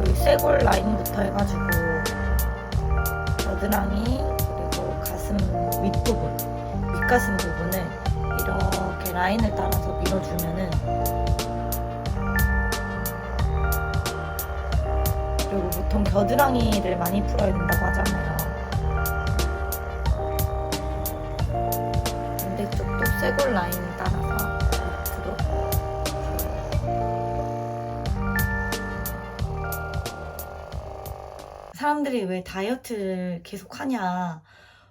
여기 쇄골 라인부터 해가지고 겨드랑이 그리고 가슴 윗부분 윗가슴 부분을 이렇게 라인을 따라서 밀어주면은 그리고 보통 겨드랑이를 많이 풀어야 된다고 하잖아요. 반대쪽도 쇄골 라인 사람들이 왜 다이어트를 계속 하냐.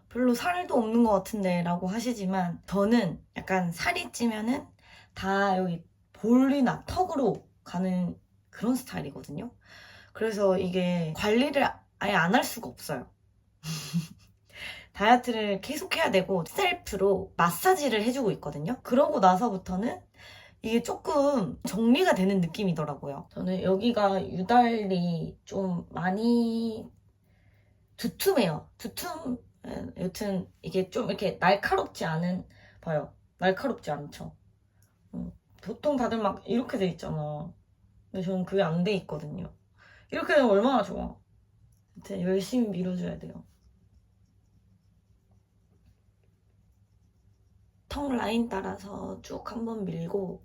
별로 살도 없는 것 같은데 라고 하시지만 저는 약간 살이 찌면은 다 여기 볼이나 턱으로 가는 그런 스타일이거든요. 그래서 이게 관리를 아예 안 할 수가 없어요. 다이어트를 계속 해야 되고 셀프로 마사지를 해주고 있거든요. 그러고 나서부터는 이게 조금 정리가 되는 느낌이더라고요. 저는 여기가 유달리 좀 많이 두툼해요. 두툼, 에, 여튼 이게 좀 이렇게 날카롭지 않은, 봐요. 날카롭지 않죠. 음, 보통 다들 막 이렇게 돼 있잖아. 근데 저는 그게 안 돼 있거든요. 이렇게 되면 얼마나 좋아. 여튼 열심히 밀어줘야 돼요. 턱 라인 따라서 쭉 한번 밀고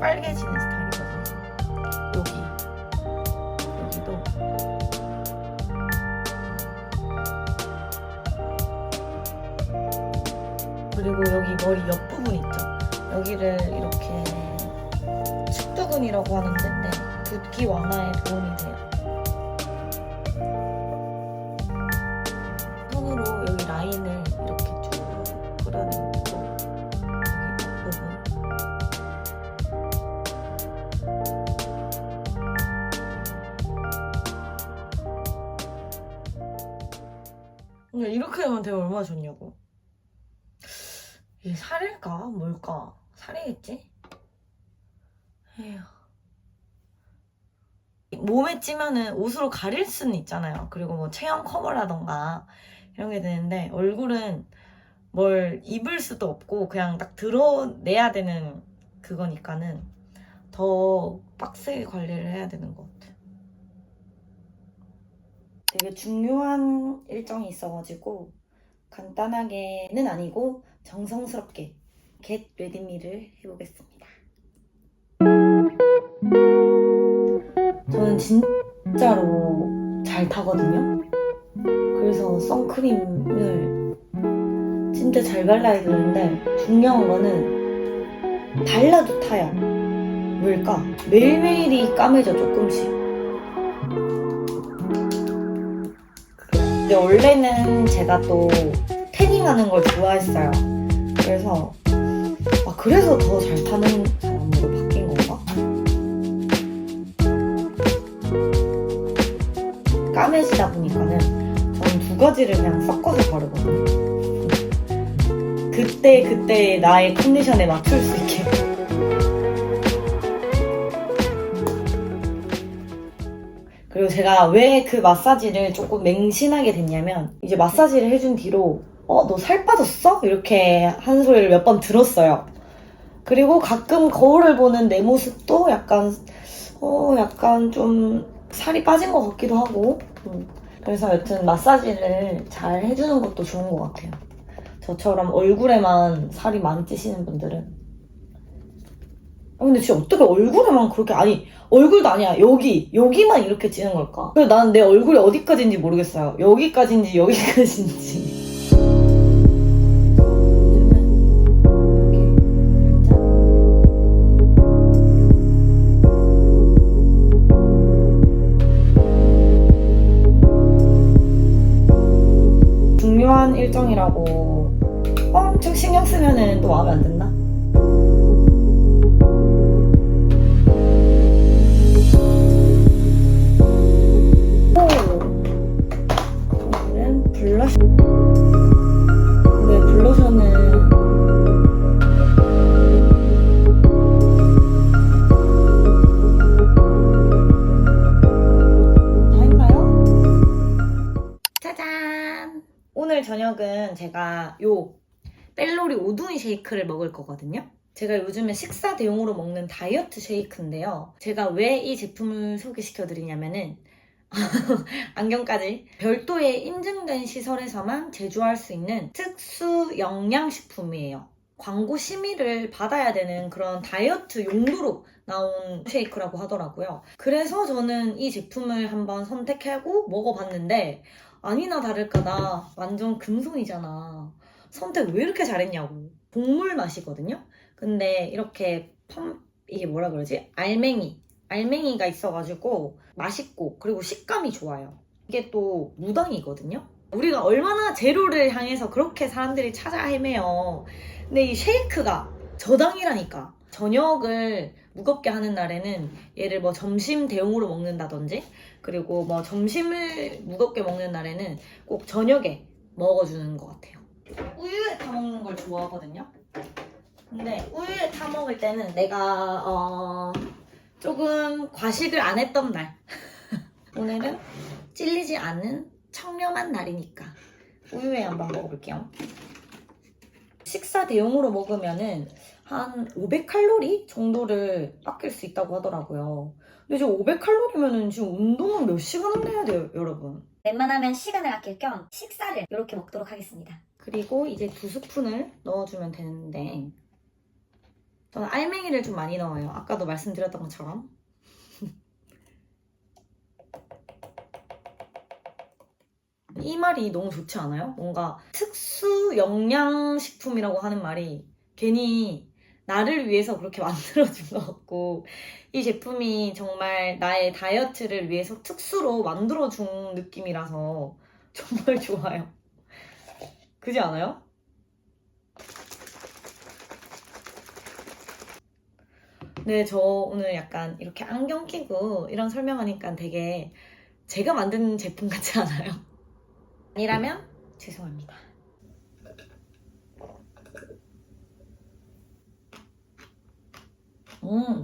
빨개지는 스타일이거든요. 여기. 여기도. 그리고 여기 머리 옆 부분 있죠? 여기를 이렇게 측두근이라고 하는 데인데 붓기 완화에 도움이 돼요. 손으로 여기 라인을 하면 되게 얼마나 좋냐고 이게 살일까? 뭘까? 살이겠지? 에휴. 몸에 찌면은 옷으로 가릴 수는 있잖아요. 그리고 뭐 체형 커버라던가 이런 게 되는데 얼굴은 뭘 입을 수도 없고 그냥 딱 드러내야 되는 그거니까는 더 빡세게 관리를 해야 되는 것 같아요. 되게 중요한 일정이 있어가지고 간단하게는 아니고 정성스럽게 겟 레디미를 해보겠습니다. 저는 진짜로 잘 타거든요. 그래서 선크림을 진짜 잘 발라야 되는데 중요한 거는 발라도 타요. 왜일까? 매일매일이 까매져 조금씩. 근데 원래는 제가 또 태닝하는 걸 좋아했어요. 그래서 아 그래서 더 잘 타는 사람으로 바뀐 건가? 까매지다 보니까는 저는 두 가지를 그냥 섞어서 바르거든요. 그때 그때 나의 컨디션에 맞출 수 제가 왜 그 마사지를 조금 맹신하게 됐냐면 이제 마사지를 해준 뒤로 어 너 살 빠졌어? 이렇게 한 소리를 몇 번 들었어요. 그리고 가끔 거울을 보는 내 모습도 약간 어, 약간 좀 살이 빠진 것 같기도 하고. 음. 그래서 여튼 마사지를 잘 해주는 것도 좋은 것 같아요. 저처럼 얼굴에만 살이 많이 찌시는 분들은. 아, 근데 진짜 어떻게 얼굴에만 그렇게, 아니, 얼굴도 아니야. 여기, 여기만 이렇게 찌는 걸까? 그래서 나는 내 얼굴이 어디까지인지 모르겠어요. 여기까지인지 여기까지인지. 중요한 일정이라고 제가 요 벨로리 오둥이 쉐이크를 먹을 거거든요. 제가 요즘에 식사 대용으로 먹는 다이어트 쉐이크인데요. 제가 왜 이 제품을 소개시켜 드리냐면은 안경까지 별도의 인증된 시설에서만 제조할 수 있는 특수 영양식품이에요. 광고 심의를 받아야 되는 그런 다이어트 용도로 나온 쉐이크라고 하더라고요. 그래서 저는 이 제품을 한번 선택하고 먹어봤는데 아니나 다를까 나 완전 금손이잖아. 선택 왜 이렇게 잘했냐고. 곡물 맛이거든요. 근데 이렇게 펌 이게 뭐라 그러지? 알맹이 알맹이가 있어가지고 맛있고 그리고 식감이 좋아요. 이게 또 무당이거든요. 우리가 얼마나 재료를 향해서 그렇게 사람들이 찾아 헤매요. 근데 이 쉐이크가 저당이라니까. 저녁을 무겁게 하는 날에는 얘를 뭐 점심 대용으로 먹는다든지 그리고 뭐 점심을 무겁게 먹는 날에는 꼭 저녁에 먹어주는 것 같아요. 우유에 타 먹는 걸 좋아하거든요. 근데 우유에 타 먹을 때는 내가 어 조금 과식을 안 했던 날. 오늘은 찔리지 않은 청렴한 날이니까 우유에 한번 먹어볼게요. 식사 대용으로 먹으면은 한 500칼로리 정도를 아낄 수 있다고 하더라고요. 근데 지금 500칼로리면은 지금 운동은 몇 시간을 해야 돼요, 여러분? 웬만하면 시간을 아낄 겸 식사를 이렇게 먹도록 하겠습니다. 그리고 이제 두 스푼을 넣어주면 되는데 저는 알맹이를 좀 많이 넣어요. 아까도 말씀드렸던 것처럼. 이 말이 너무 좋지 않아요? 뭔가 특수 영양식품이라고 하는 말이 괜히 나를 위해서 그렇게 만들어준 것 같고 이 제품이 정말 나의 다이어트를 위해서 특수로 만들어준 느낌이라서 정말 좋아요. 그지 않아요? 네, 저 오늘 약간 이렇게 안경 끼고 이런 설명하니까 되게 제가 만든 제품 같지 않아요? 아니라면 죄송합니다. 음.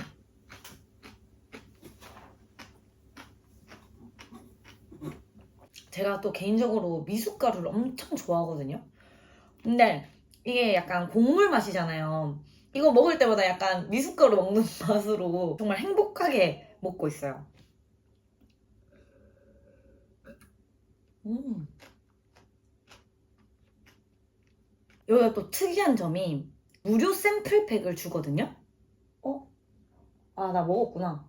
제가 또 개인적으로 미숫가루를 엄청 좋아하거든요. 근데 이게 약간 곡물 맛이잖아요. 이거 먹을 때마다 약간 미숫가루 먹는 맛으로 정말 행복하게 먹고 있어요. 음. 여기가 또 특이한 점이 무료 샘플팩을 주거든요. 어? 아, 나 먹었구나.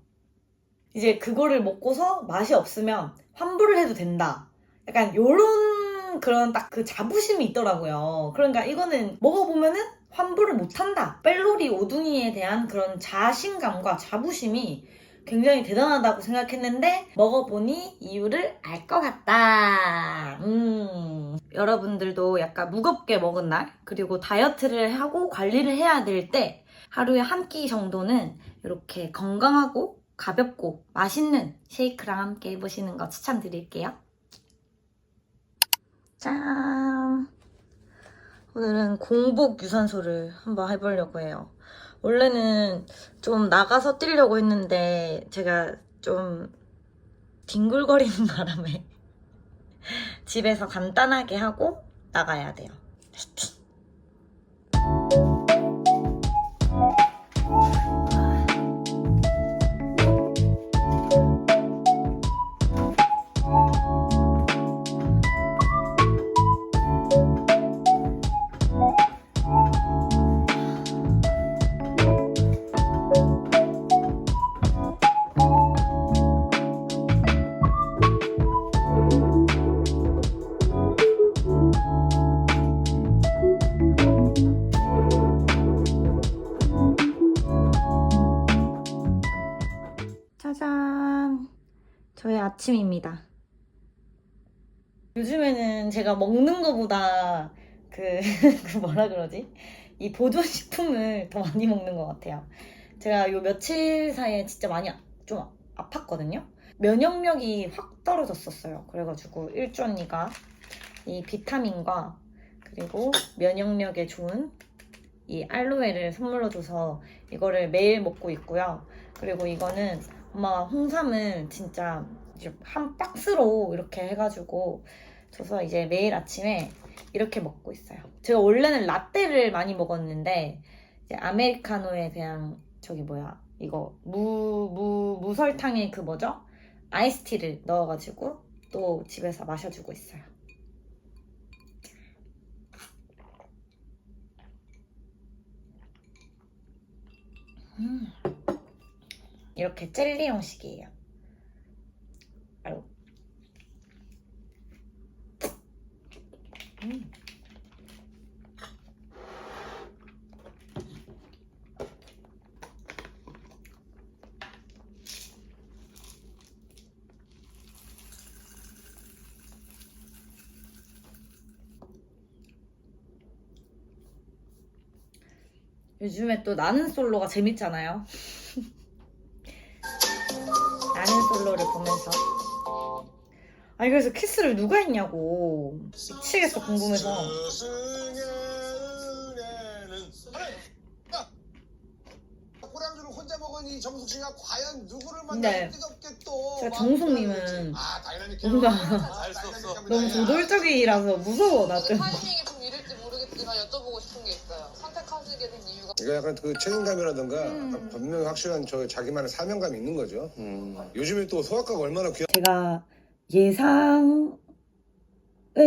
이제 그거를 먹고서 맛이 없으면 환불을 해도 된다. 약간 요런 그런 딱 그 자부심이 있더라고요. 그러니까 이거는 먹어보면은 환불을 못한다. 뺄로리 오둥이에 대한 그런 자신감과 자부심이 굉장히 대단하다고 생각했는데 먹어보니 이유를 알 것 같다. 음. 여러분들도 약간 무겁게 먹은 날 그리고 다이어트를 하고 관리를 해야 될 때 하루에 한 끼 정도는 이렇게 건강하고 가볍고 맛있는 쉐이크랑 함께 해보시는 거 추천드릴게요. 짠! 오늘은 공복 유산소를 한번 해보려고 해요. 원래는 좀 나가서 뛰려고 했는데 제가 좀 뒹굴거리는 바람에 집에서 간단하게 하고 나가야 돼요. 저의 아침입니다. 요즘에는 제가 먹는 거보다 그, 그 뭐라 그러지? 이 보존식품을 더 많이 먹는 것 같아요. 제가 요 며칠 사이에 진짜 많이 아- 좀 아팠거든요. 면역력이 확 떨어졌었어요. 그래가지고 일주 언니가 이 비타민과 그리고 면역력에 좋은 이 알로에를 선물로 줘서 이거를 매일 먹고 있고요. 그리고 이거는 엄마가 홍삼을 진짜 한 박스로 이렇게 해가지고 줘서 이제 매일 아침에 이렇게 먹고 있어요. 제가 원래는 라떼를 많이 먹었는데 이제 아메리카노에 그냥 저기 뭐야 이거 무, 무, 무설탕에 그 뭐죠? 아이스티를 넣어가지고 또 집에서 마셔주고 있어요. 음. 이렇게 젤리 형식이에요. 아유. 음. 요즘에 또 나는 솔로가 재밌잖아요. 보면서. 아니 그래서 키스를 누가 했냐고 미치겠어 궁금해서 호랑이를 혼자 먹으니 정숙 씨가 과연 누구를 근데 만날 뜨겁게 또 제가 정숙님은 아, 다이나믹 뭔가 잘 너무 저돌적이라서 무서워 나 좀. 타이밍이 좀 이럴지 모르겠지만 여쭤보고 싶은 게 있어요. 선택하시게 된 이유가 이거 약간 그 책임감이라든가 음. 약간 분명히 확실한 저 자기만의 사명감이 있는 거죠. 요즘에 또 소아과가 얼마나 귀한 제가 예상을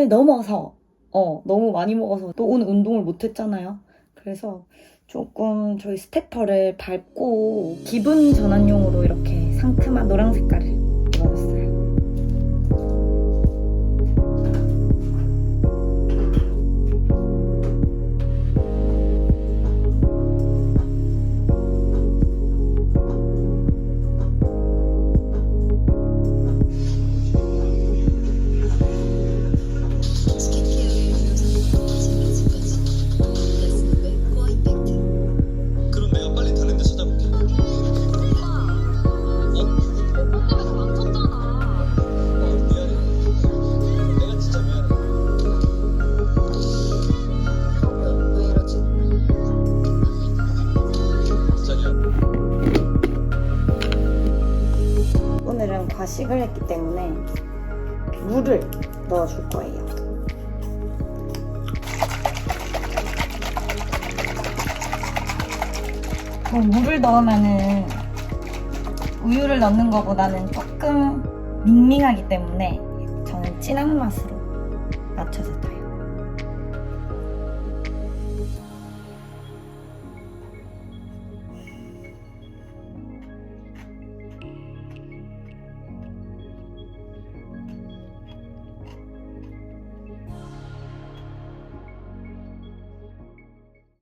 넘어서 어 너무 많이 먹어서 또 오늘 운동을 못 했잖아요. 그래서 조금 저희 스태퍼를 밟고 기분 전환용으로 이렇게 상큼한 노랑 색깔을 넣어줄 거예요. 뭐 물을 넣으면은 우유를 넣는 것보다는 조금 밍밍하기 때문에 저는 진한 맛으로 맞춰서